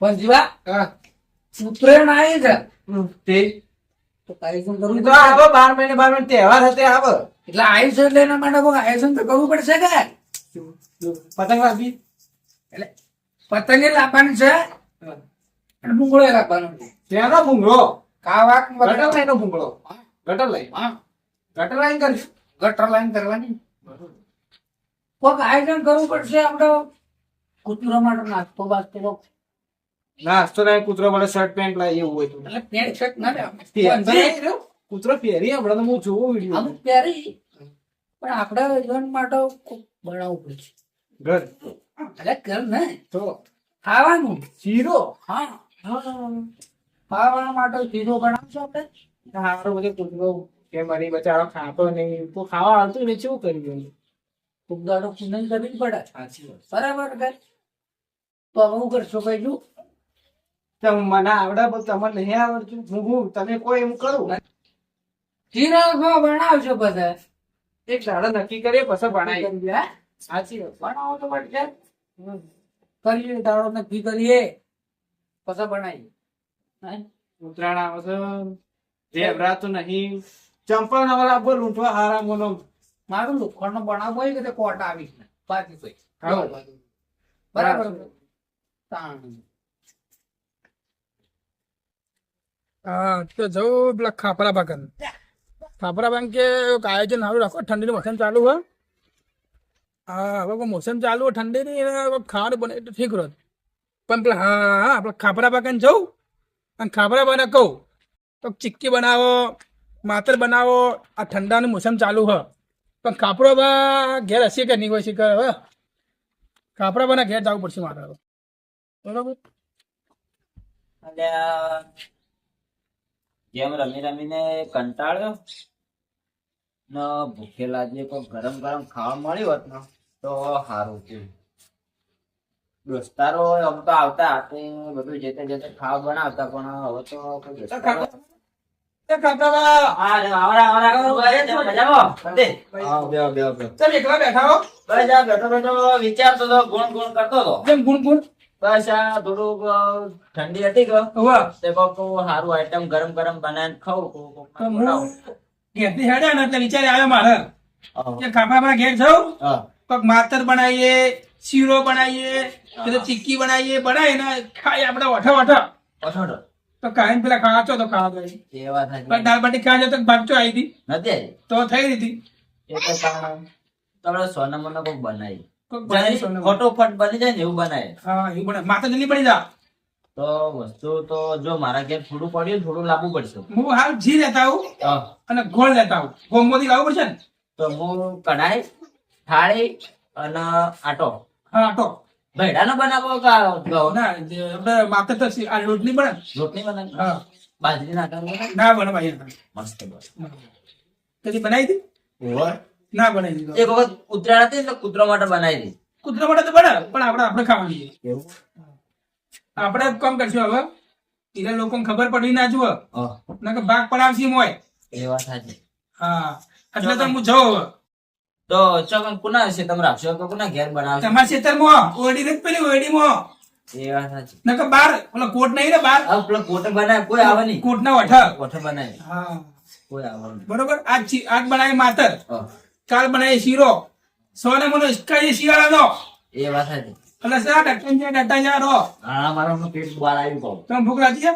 પણ જીવા હા. ઉત્તરાયણ આવી છે. તે. તો આયોજન કરવું તો. આવે બાર મહિને બાર મહિને તહેવાર હતે આવે એટલે આવ્યું છે માટે કોઈ આયોજન તો કરવું પડશે કે? પતંગ લાવી એટલે પતંગે લાવવાની છે અને ભૂંગળો લાવવાનો તેનો ભૂંગળો? ગટર લાઈન નો ભૂંગળો. ગટર લાઈન. હા. ગટર લાઈન કરીશું ગટર લાઈન કરવાની. કોઈક આયોજન કરવું પડશે આપણે? કુતરો માટે નાસ્તો બાસ્તો નાસ્તો લાઈન કૂતરો મને શર્ટ પેન્ટ લાવી એવું હોય એટલે પેન્ટ શર્ટ ના રહ્યો. કૂતરો પહેરી હમણાં તો હું જોવો વીડિયો અમુક પહેરી. પણ આપણે જીવન માટે બનાવવું પડશે ઘર. એટલે ઘર ને. તો? ખાવાનું. શીરો? હા. ખાવાના માટે શીરો બનાવશો આપણે? હારો બધો કૂતરો કે મારી બચારો ખાતો નહીં. તો ખાવા આવતું ને શું કર્યું ખૂબ દાડો પૂનમ કરવી પડે. સાચી બરાબર ઘર. તો હવે હું કરશો કહીશું મને આવડે પણ તમને નહીં આવડતું. હું હું તમે કોઈ એમ કરું. હીરા બનાવશો બધા. એક દાડો નક્કી કરીએ પછી ભણાવી? સાચી ભણાવો તો પડશે કરીએ દાડો નક્કી કરીએ પછી બનાવીએ. ઉત્તરાયણ આવે છે. રેવરાતું નહીં. ચંપલ નવા બોલ લૂંટવા હારા મોનો. મારું લોખંડ નો બનાવો હોય કે તે કોટ આવીશ ને બાકી કોઈ. બરાબર. તાણ. હા તો જવું પેલા ખાપરા બાગન. ખાપરા બાગ કે આયોજન સારું રાખો ઠંડીનું મોસમ ચાલુ હોય હા હવે મોસમ ચાલુ હોય ઠંડીની ખાવાનું બને તો ઠીક રહો. પણ પેલા હા હા આપણે ખાપરા બાગન જવું. અને ખાપરા બાગને કહું તો ચીક્કી બનાવો માતર બનાવો આ ઠંડાનું મોસમ ચાલુ હોય પણ ખાપરો બા ઘેર હશે કે નહીં હોય શીખર હવે ખાપરા બાના ઘેર જવું પડશે મારે બરાબર? જેમ રમી રમીને કંટાળ્યો? ને ભૂખેલા જે કોઈ ગરમ ગરમ ખાવા મળ્યું હોત ને તો સારું થયું દોસ્તારો આમ તો આવતા હાથે બધું જેતે જેતે ખાવા બનાવતા પણ હવે તો કોઈ દોસ્તારો વિચારતો હતો ગુણ ગુણ કરતો હતો ગુણ ગુણ. બસ આ થોડુંક ઠંડી હતી કે તે કોક સારું આઈટમ ગરમ ગરમ બનાવીને ખાવું. કોક કોક તો હું બનાવું. ઘેરથી હેડ્યા ને એટલે વિચાર આવ્યો મારે. કે ખાપરામાં ઘેર જાઉં? કોક માતર બનાવીએ શીરો બનાવીએ કે ચીક્કી બનાવીએ બનાવીએ ને ખાઈએ આપણે વઠો વઠો પછોડો. તો કાંઈ પેલા ખાચો છો તો ખાવા ગઈ એ વાત પણ દાળ બાટી ખાજો તો ભાગચો આવી હતી નથી તો થઈ હતી એ તો સોના મોના કોક બનાવી. ફટોફટ બની જાય ને એવું બનાય હા એવું બને માતા જલ્દી પડી જા. તો વસ્તુ તો જો મારા ઘેર થોડું પડ્યું થોડું લાવવું પડશે. હું હાલ ઘી લેતા આવું અને ગોળ લેતા આવું. ગોમમાંથી લાવવું પડશે ને? તો હું કઢાઈ થાળી અને આટો. હા આટો. ભેડાનો બનાવો કે ઘઉં? ના આપણે માતર તો આ રોટલી બને. રોટલી બને? હા. બાજરી ના બનાવી? ના બને ભાઈ. મસ્ત બસ કદી બનાવી હતી? ઓહો. ના બનાવી દીધો. એક વખત ઉત્તરાયણ હતી ને તો કૂતરો માટે બનાવી દીધી. કૂતરા માટે તો બનાવ પણ આપણે આપણે ખાવાની છે. એવું? આપણે કામ કરશું હવે. એટલે લોકો ખબર પડી ના જુઓ. હા, ના કે ભાગ પડાવશી મોય એ વાત સાચી. હા એટલે તો હું જાઉં હવે. તો ચોકન કુના છે તમે રાખશો? તો કુના ઘેર બનાવશો? તમારા ખેતરમાં ઓડી નથી પેલી ઓરડીમાં એ વાત સાચી. ના કે બાર ઓલો કોટ નહીં ને બાર પેલો કોટો બનાવે કોઈ આવે નહીં. કોટ ના વઠા કોઠો બનાય હા. કોઈ આવે બરોબર? આજ આજ બનાવી માતર. હા, કાલ બનાવી શીરો. સોને મને ઇસ્કાઈ શિયાળાનો એ વાત હતી અને સા ડટન જે ડટા યારો હા મારો હમણાં પેટ બહાર આવી કહું. તમ ભૂખ લાગી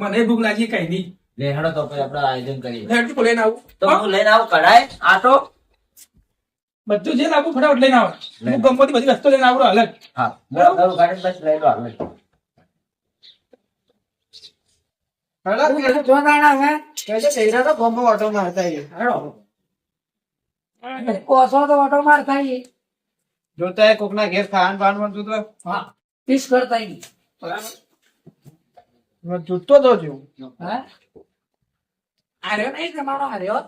મને ભૂખ લાગી કઈ નહીં. લે હેડો તો પછી આપણે આયોજન કરીએ. હેડથી બોલે ના આવું? તો હું? લઈને આવું કઢાઈ આટો. બધું જે લાવું ફટાફટ લઈને આવો. હું ગમતી બધી વસ્તુ લઈને આવું અલગ હા બરાબર? ગાડી બસ લઈ લો હાલ. તું જો. દાણા હે કહેશે તેરા તો ગોમો ઓટો મારતા આઈએ. કોસો તો ઓટો માર થાય જોતા કોક ના ઘેર ખાન પાન પણ તો હા પીસ કરતા. મેં જૂતો તો જો હા? આર્યો નહીં તમારો આર્યો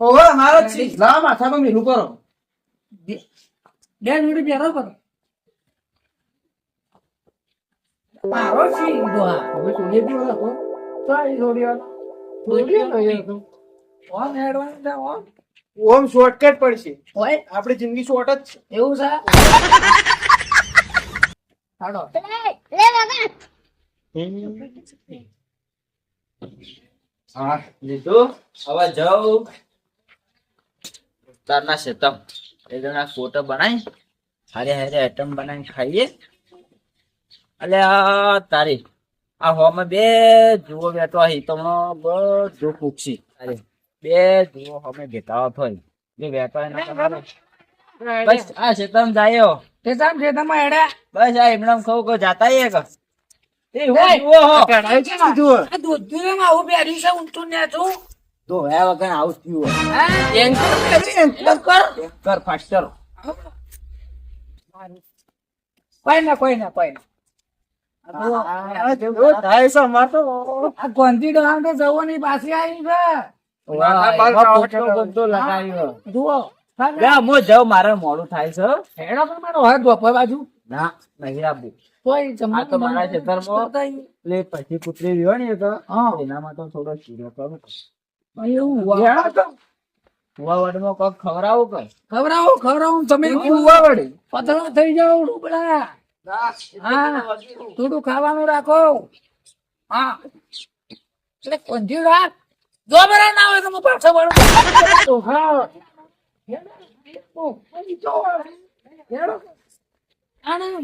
ઓહો મારો જ લા માથા માથામાં મીલું કરો. બે મિનિટ બેરો કરો. મારો ઈદો આ. હવે સોડિયો બી વાળો તો આ સોડિયો વાળો. સોડિયો નહીં તો. ઓન હેડવાન દે ઓમ. ઓમ શોર્ટકટ પડશે. હોય? આપણી જિંદગી શોર્ટ જ છે. એવું છે? હાલો. હા લીધું? હવે જાઉં. તારના શેતમ. એ જણા ફોટો બનાવી હારે હારે આઈટમ બનાવી ખાઈએ. અલે આ તારી. આ હોમાં બે જુઓ બેઠો અહીં તમને બધું પૂછી અરે બે જુઓ અમે ભેટાવા થઈ. જે વેપાર બસ આ શેતમ જાયો. તે સામ છે તમે બસ આ એમનામ ખવ કો જાતા એ કે એ એ, હો. જુઓ હો કઢાઈ છે ને? આ દૂધીમાં આવું પહેર્યું છે ને છું તો હે વગર આવું થયું હા? એન્કર એન્કર કર. કર. ફાસ્ટર કોઈ ના કોઈ ના કોઈ ના. થાય છે અમાર તો. આ ગોંધી ડોહાણ તો જવાની પાછી આવી છે. જુઓ લા જાઉં મારે મોડું થાય છે હેડો પણ મારો હાથ ધોપા બાજુ. ના નહીં આપું કોઈ આ તો મારા ખેતરમાં તો પછી કૂતરી રહ્યો ને તો. એનામાં તો થોડો શીરો કરું. એવું હેડો તો. કુવાવાડમાં કોક ખવડાવું કઈ ખવડાવો ખવડાવો તમે કુવાવાડી? પતળો થઈ જાવ હા થોડું ખાવાનું રાખો. હા. એટલે રાખ. જો બરા ના હોય તો હું પાછો વળું. તો હા.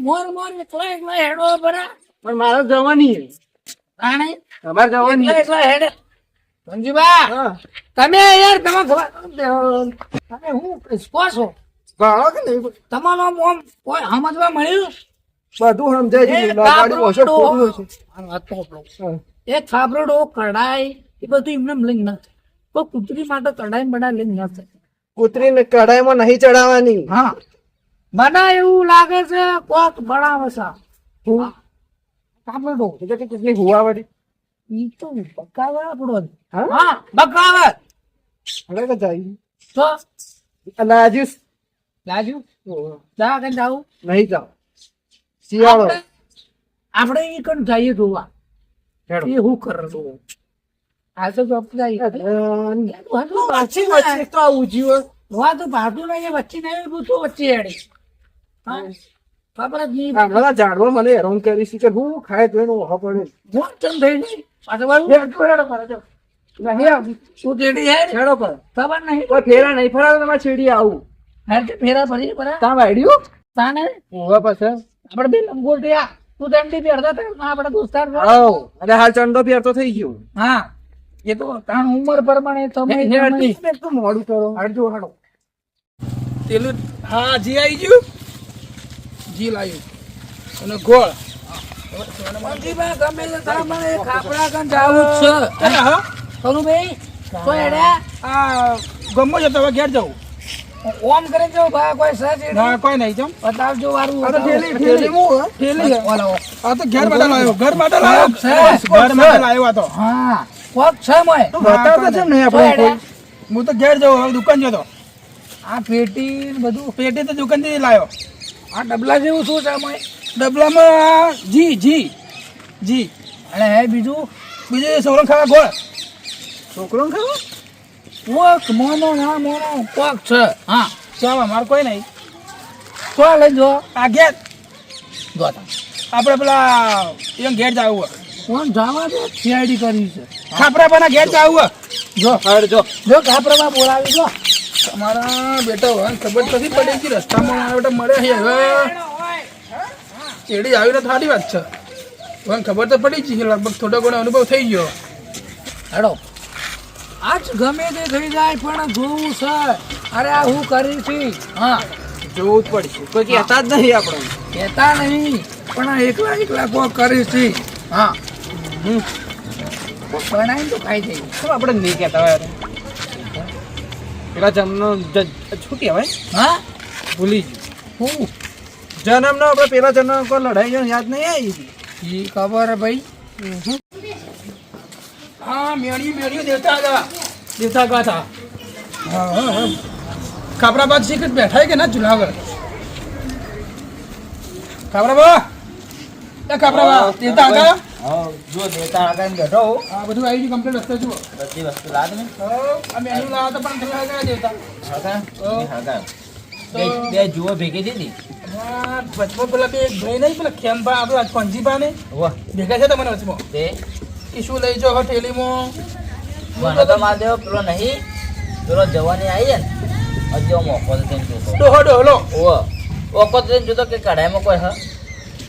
મોર મોર એકલા એકલા હેડો બરા. પણ મારે જવાની આને અમારે જવાની એકલા હેડે. સંજીબા તમે યાર તમે હું છો? કે નહીં? તમારો મોમ કોઈ સમજવા મળ્યું? બધું સમજાય છે. એ થાબરડો કઢાઈ એ બધું એમને લિંગ ના થાય. કોઈ કૂતરી માટે કઢાઈ બઢાઈ લિંગ ના થાય. કૂતરીને કઢાઈમાં નહીં ચડાવવાની હા. મને એવું લાગે છે કોક બળાવે છે. હું? થાબરડો. એટલે કે કેટલી હુવાવાડી ઈ તો બકાવે આપણો. હા? બકાવે હવે કે જાય. તો? લાજુ લાજુ જા કે જાવું નહીં જાવ શિયાળો. આપણે ઈ કણ જઈએ જોવા. એ હું કરે? આ તો આપણે વચ્ચે તો આવું જીવન. વા તો ભાડું નહીં વચ્ચે નહીં પૂછો વચ્ચે હેડી. હા? ખબર જ નહીં. હમણાં ઝાડવા મને હેરાન કરી છે કે હું ખાય તો એનો ઓહો પડે. હું ચમ થઈ જાય પાછો વાળું હેડો હેડો કરે નહીં તું ચેડી હેડ હેડો. પર ખબર નહીં. કોઈ ફેરા નહીં ફરાવે તમારે છેડી આવું. હેડ ફેરા ફરી. પર ત્યાં વાડ્યું તાને આપણે બે લંગોટિયા. તું તેમ થી પહેરતા હતા આપણા દોસ્તાર આવ અને હાલ ચંડો ફેરતો થઈ ગયો. હા એ તો તાણ ઉંમર પ્રમાણે તમે તો મોડું કરો. હડજો હડો. પેલું હા જી આવી ગયું. જી લાવ્યું અને ગોળ. મંજીબા ગમે તે પ્રમાણે ખાપડા કન જાવું જ છે. અરે હા. કરું તો હેડ્યા ગમો જતો હવે ઘેર જવું ઓમ કરે જો ભાઈ કોઈ સજ ના કોઈ નહીં જમ બતાવજો વારું. આ તો ઠેલી ઠેલી. મુ ઠેલી. ઓલા. આ તો ઘેર માટે આવ્યો ઘર માટે લાવ્યો છે. ઘર માટે લાવ્યો આ તો. હા કોક છે મોય. બતાવતા છે ને તો આપણે કોઈ. હું તો ઘેર જવું હવે દુકાન જતો આ પેટી બધું. પેટી તો દુકાનથી લાવ્યો આ ડબલા જેવું શું છે મોય? ડબલામાં જી જી. જી. અને હે બીજું? બીજું સોરણ ખાવા ગોળ. છોકરો ખાવ? કોક મોનો ના મોનો કોક છે. હા ચાલો મારે કોઈ નહીં. તો લઈ જો? આ ઘેર જોતા આપણે પેલા એમ ઘેર જવું હોય. કોણ જવા દે? સીઆઈડી કરી છે. ખાપરા પાના ઘેર જવું હોય. જો. હાડ જો. જો કાપરામાં બોલાવી જો. તમારા બેટા હવે ખબર નથી પડી કે રસ્તામાં મારા બેટા મળે છે. હવે એડી આવી તો સારી વાત છે. હવે ખબર તો પડી જ છે લગભગ થોડો ઘણો અનુભવ થઈ ગયો. હેડો. આજ ગમે તે થઈ જાય પણ જોવું છે. અરે આ હું કરી છી હા. જોવું જ પડશે. કોઈ કહેતા જ નહીં આપણે. કહેતા નહીં પણ એકલા એકલા કોઈ કરી છી હા. કોક બનાવીને તો ખાઈ જઈએ તો આપણે નહીં કહેતા હોય પેલા જન્મનો જ- શું કહેવાય? હા? ભૂલી હું? જન્મનો આપણે પેલા જન્મ કોઈ લડાઈ ગયો યાદ નહીં આવી એ ખબર ભાઈ. ભાઈ હા મેળ્યું મેળ્યું દેવતા હતા. દેવતા કા હા હા હા. શીખ બેઠા કે ના જુનાગઢ ખાપરા એ ખાપરા દેવતા હતા? જો દેતા આગળ બેઠો આ બધું આવી ગયું કમ્પ્લીટ રસ્તો જુઓ. બધી વસ્તુ લાદ ને આ મેન્યુ લાવો તો પણ તમે આગળ દેવતા. હા. બે બે જુઓ ભેગી દીધી આ વચમાં પેલા બે એક ભાઈ નહીં પેલા ખેમભા આપણા પંજીભા ને વાહ. ભેગા છે તમને વચમાં. કે શું લઈ હો ઠેલીમાં. મને તો પેલો નહીં. પેલો જવાની આવી ને. હું મોકો થઈને જોતો. ડોહો ડોહલો ઓવો. ઓકો તો થઈને જોતો કે કઢાઈમાં કોઈ હ?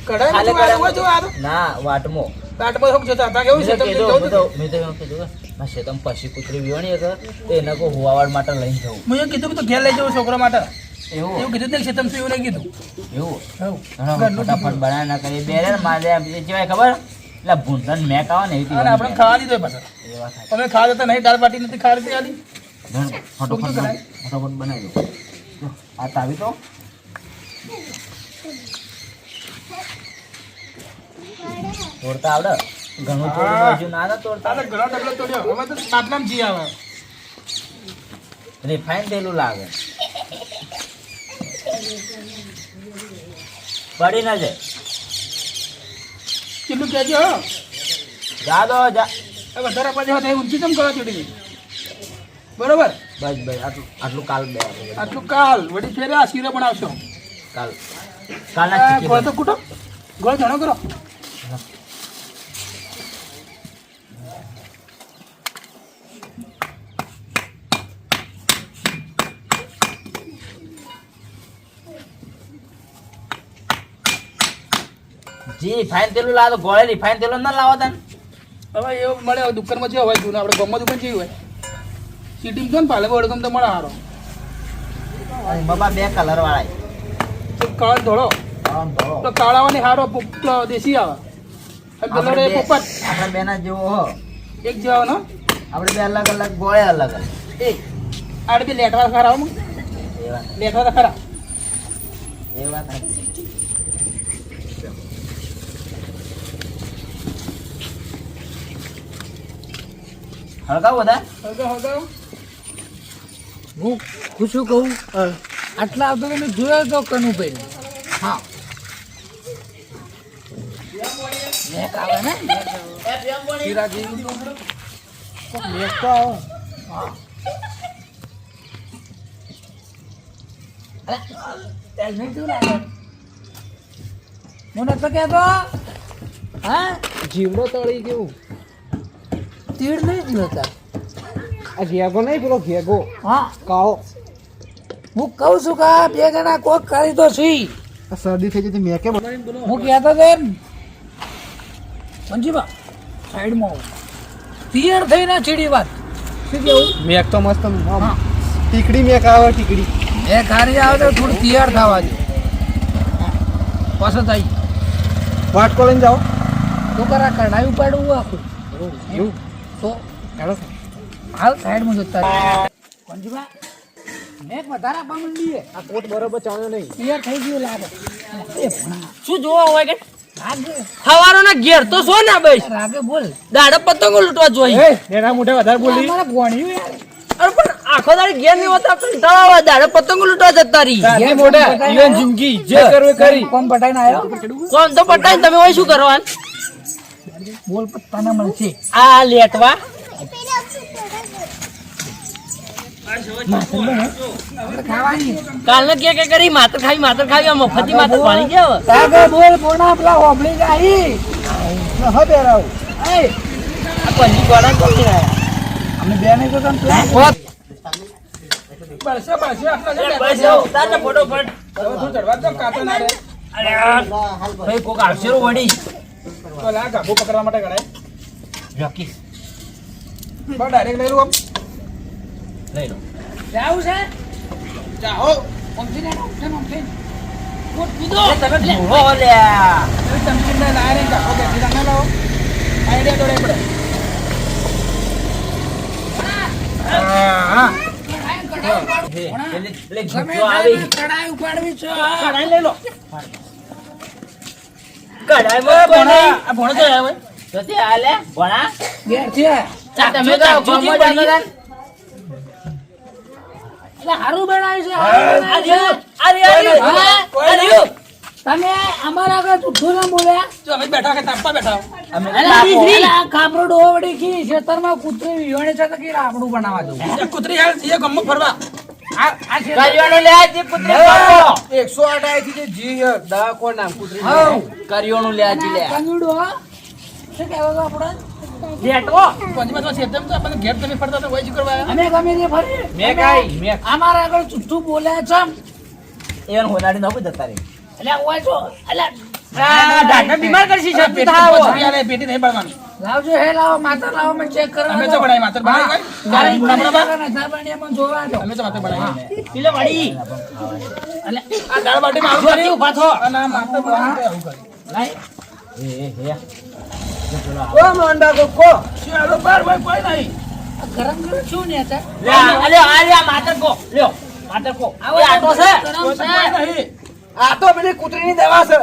કઢાઈ ખાલી માં જો આ ના વાટમાં. કાટમાં શું જતા? હતા કેવું છે? મેં તો તમને કીધું, જવું તો મેં તો એમ કીધું ના છે શેતમ પછી કુતરી વિવણી કે તો એને કો હુવાવાડ માટે લઈ જાઉં. મેં એમ કીધું કે તો ઘેર લઈ જાઉં છોકરા માટે. એવું? એવું કીધું ને તમે એવું નહીં કીધું? એવું? ફટાફટ બનાવી ના કરી બે રે મારે એમ ખબર? એટલે ભૂંડન મેક આવે ને એવી આપણે ખાવા દીધો પાછા. તમે. ખાવા દેતા નહીં દાળ બાટી નથી ખાવા દીધી આલી ફટોફટ ફટોફટ બનાવી દો. આ તાવી તો. તોડતા આવડે? ઘણું તોડ્યું હજુ ના તોડતા. ઘણો ડબલો તોડ્યો. હવે તો બાટલામાં જી આવે. રિફાઈન થયેલું લાગે. પડી ના જાય. કેટલું કહેજો જાદો વધારે પાછી એ ઊંચી કેમ કરો ચડી બરોબર? બસ ભાઈ આટલું આટલું કાલ બે. આટલું કાલ. વળી ફેરે આ શીરો બનાવશો. કાલ. ચીકી ગોળ. તો કૂટો. ગોળ ઘણો કરો. જી રિફાઈન તેલું લાવો ગોળે રિફાઈન તેલ ના લાવો તને. હવે એવું મળે દુકાનમાં જે હોય જૂનું આપણે ગામમાં દુકાન જેવી હોય. સિટીમાં જો ને પાલે વડગમ તો મળે હારો. અને બાબા બે કલર વાળા. કાળો ધોળો. તો કાળાવાની હારો પ- દેશી આવે. આપણે પોપટ. આપણે બેના જેવો હો. એક જેવા નો? આપણે બે અલગ અલગ ગોળે અલગ અલગ. એ આડે બી લેટવા ખરા લેટવા તો ખરા. એ વાત હળગાવ બધા. હળગાવ હળગાવ. હું ખુશું કહું? આટલા આવતો તમે જોયો તો કનુભાઈ હા. મેક આવે ને. મેક તો આવે હા? હું નતો કહેતો હા? જીવડો તળી ગયું. તીડ નહીં જોતા આ ઘેગો નહીં પેલો ઘેગો. હા. કાળો. હું કહું છું કે આ બે જણા કોક કરી તો છી આ શરદી થઈ જતી મેં કેમ હું કહેતો તો એમ. મંજીબા સાઈડમાં. તિયાર થઈને ચીડી વાત. શું કેવું? મેક તો મસ્ત હા. ટીકડી મેક આવે ટીકડી. એ કાર્ય આવે તો થોડું તૈયાર થવા દે. પસંદ આવી વાટકો લઈને જાઓ. તો કરા કઢાઈ ઉપાડવું આખું. એવું? તો ચાલો હાલ સાઈડમાં જતા રહો. મંજીબા મેં વધારે આપવા માંડીએ આ કોટ બરોબર ચાલ્યો નહીં. તૈયાર થઈ ગયું લાગે. શું જોવા હોય કે? હવારો ના ઘેર તો સો ના બસ? રાગે બોલ. દાડે પતંગો લૂંટવા જોઈએ. એના મોઢે વધારે બોલી. અમારે ભણ્યું અરે પણ આખો દાડે ઘેર નહીં હોતા કંટાળો આવે દાડે પતંગો લૂંટવા જતા રહી. ઘેર મોઢે, ઈવન જિંદગી જે કરવું કરી. કોણ પટાઈને આવ્યો? કોણ તો પટાઈ તમે હોય શું કરવાનું બોલ પત્તાને મળશે આ લેટવા. આપણે કે કે કરી માત્ર ખાવી માત્ર ખાવી આ મફતી માત્ર પાણી ગયા રાગે બોલ બોના પેલા હોબળી જાય હા બેરાવ. એ આ પંજી ગોળા કોણ રહ્યા. અમે બે ને તો તને પેલા બળશે બળશે આટલા છે બસ હવે આવો, તાર ને ફટોફટ થોડું ચડવા દો કાંટો ના રે. ભાઈ કોક આવશે રો ગાભો પકડવા માટે ગણાય. જોકી બસ ડાયરેક્ટ લઈ લો આમ. લઈ લો. જાવું છે? જાઓ. પંખીને ઉઠે ને ઉઠે ને. તમે ભૂવો લ્યા ચમચીને ગાભો લાવો આઈડિયા દોડે પડે. હા. ઉપાડવી છે. કઢાઈ લઈ લો. કઢાઈમાં ભોણા, આ ભોણો તો આવ્યો તો આલે ભણા. ઘેર છે. ચા તમે તો એટલે હારું બનાવ્યું છે અમારા આગળ જુઠ્ઠું ના બોલ્યા. જો અમે બેઠા કે તાપવા બેઠા અમે આ કાપરો ડોવડી કી ખેતરમાં કૂતરી વિહોણે છે તો કે રાબડું બનાવવા એ કૂતરી હાલ એ ગમમાં ફરવા. છે લે પુત્રી એકસો આવી જી દવા કોણ નામ? લે. લે શું કહેવાય આપણે? તો આપણને ઘેર તમે ફરતા તો વહી જ કરવા અમે ગમે તે ફરીએ. મેં કાંઈ, મેં. અમારા આગળ ચુઠ્ઠું બોલ્યા છે. એને હોનાડી ન જતા રે એટલે હોય છો એટલે ડાક્ટર બીમાર કરશી આ શક્તિ પેટી થાવો પછાડી આલે, પેટી નહીં પાડવાની. લાવજો હે લાવો માતા લાવો મેં ચેક કરવા અમે તો બનાવી, માતર જોવા દો. અમે તો માથે બનાવી. પીલે વળી એટલે આ દાળ બાટીમાં આવું જોતી ઊભા થો અને આ માથે આવું કર્યું. લાઈ. ઓ મોંડા કોકો શું આ બાર હોય કોઈ નહીં. ગરમ ગરમ શું ને હતા? લે આ લે આ લે આ માતર કો લ્યો માતર કો આવો આટો છે ગરમ કોઈ તો છે. કોઈ નહીં. આ તો પેલી કૂતરીની દવા છે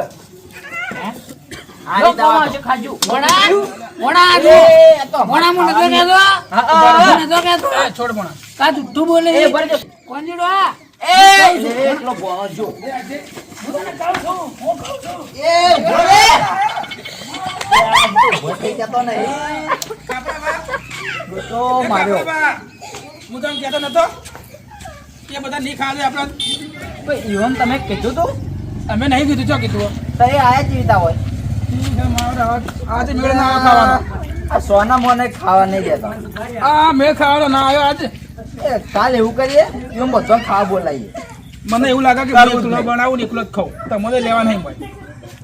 હું તને કહેતો નતો કે બધા નહીં ખાવા આપડે ઈવન તમે કીધું તું અમે નહીં કીધું ચો કીધું તો એ આયા જીવતા હોય આજે મેળ ના ખાવાનો. સોના મોને ખાવા નહીં દેતા. આ મેળ ખાવાનો ના આવ્યો આજે. કાલ એવું કરીએ એમ બધો ખાવા બોલાવીએ. મને એવું લાગે કે એકલો બનાવું ને એકલો જ ખાઉં. તમને લેવા નહીં હોય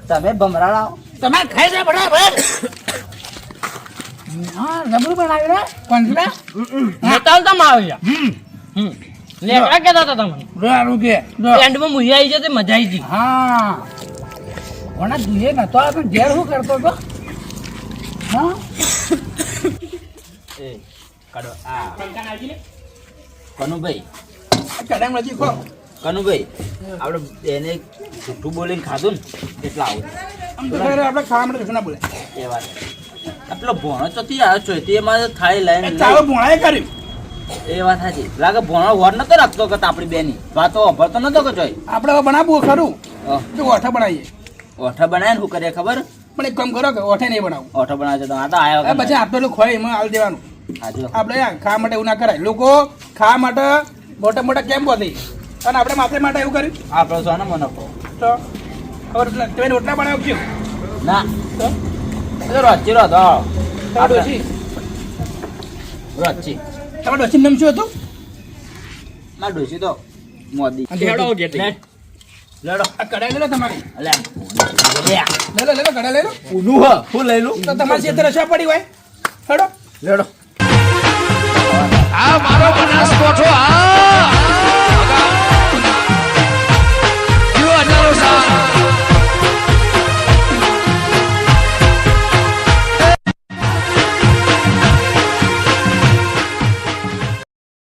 તમે ભમરાળાઓ તમે ખાઈ જાય હા જબરું રે કોંજીડા નેતાલ તમ આવ્યા હમ. લેકડા કેતા હતા તમને. જો આનું કે એન્ડમાં મુહી આવી જતી મજા આવી ગઈ હા. વણા દુએ નતો તો આપણે ઘેર શું કરતો હતો? હા? એ કાઢો આ. કનુભાઈ. કડાઈ નથી કો કનુભાઈ આપણે એને જૂઠું બોલીને ખાધું ને એટલે આવું. આમ તો આપણે ખાવા માટે કશું ના બોલે એ વાત. આટલો ભોણો ચોથી આવ્યો છો તે મારે થાય લાઈન ચાલો ભોણાએ કર્યું. એ વાત સાચી. લાગે ભોણો વર નતો રાખતો કે આપણી બેની. વાતો અભરતો નતો કે જોઈ આપણે બનાવવું ખરું? ઓઠા બનાવીએ. ઓઠા બનાવીને શું કરીએ ખબર? પણ એક કામ કરો કે ઓઠે નહીં બનાવું. ઓઠો બનાવે છે તો. આ તો આવ્યો પછી આપેલું ખોય એમાં હાલ દેવાનું. આપણે ખાવા માટે એવું ના કરાય. લોકો ખાવા માટે મોટા મોટા કેમ બોધી અને આપણે માથે માટે એવું કર્યું? આપણો છો ને મનફો તો? ખબર એટલે તમે રોટલા બનાવજો ના. તો? રોચી રો તો તમે ડોશી રોચી તમારે ડોશી નામ શું હતું? ના ડોસી તો મોદી. હેડો ગેટી લેડો આ કડાઈ લેલો તમારી. લે. લે. લઈ લો લઈ લો કડાઈ લઈ લો હ હું લઈ લઉં તો તમારી ક્ષેત્ર રસવા પડી હોય. હેડો. લેડો આ મારો બનાસકોઠો આ